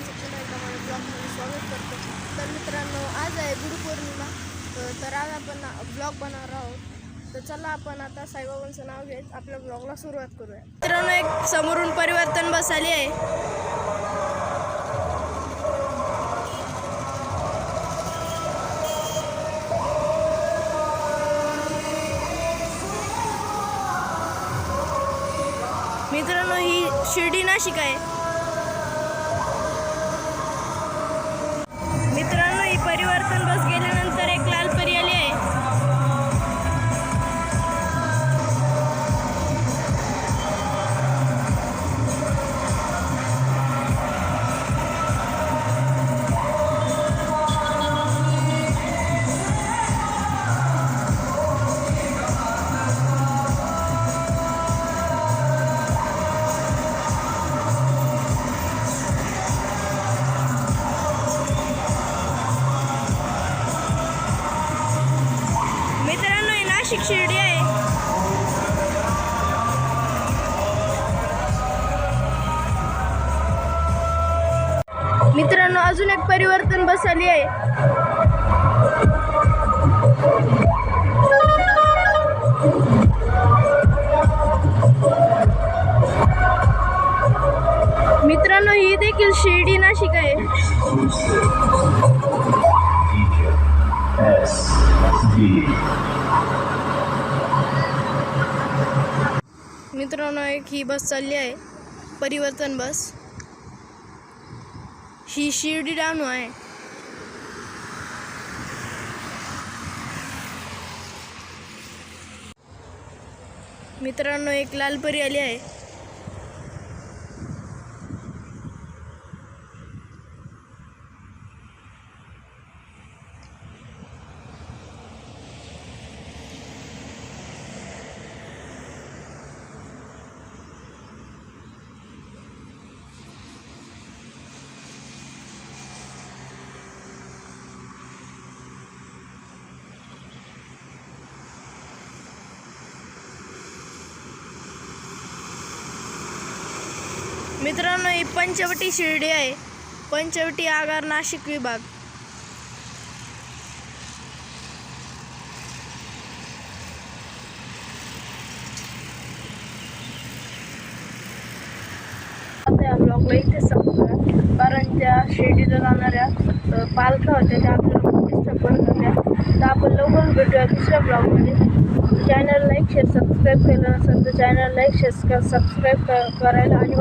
सर्वांचं पुन्हा एकदा माझ्या ब्लॉगमध्ये स्वागत करतो तर मित्रांनो आज आहे गुरुपौर्णिमा. तर- आज आपण ब्लॉग बनवणार आहोत. तर चला आपण आता साईबाबांचं नाव घेत आपल्या ब्लॉगला सुरुवात करूया. मित्रांनो एक समोरून परिवर्तन बस आली आहे. मित्रांनो ही शिर्डी नाशिक आहे. नाशिक शिर्डी आहे. मित्रांनो अजून एक परिवर्तन बसाली आहे. मित्रांनो ही देखील शिर्डी नाशिक आहे. S मित्रांनो एक ही बस चालली आहे. परिवर्तन बस. ही शिर्डी डहाणू आहे. मित्रांनो एक लाल परी आली आहे. मित्रांनो ही पंचवटी शिर्डी आहे. पंचवटी आगार नाशिक विभाग. ब्लॉगला इथे संपला. कारण त्या शिर्डीला जाणाऱ्या पालख्या होत्या त्या आपल्याला डिस्टर्ब होत्या तर आपण लवकर भेटूया दुसऱ्या ब्लॉगमध्ये चॅनल लाईक शेअर सबस्क्राईब केलं नसेल तर चॅनल लाईक शेअर सबस्क्राईब करायला आणि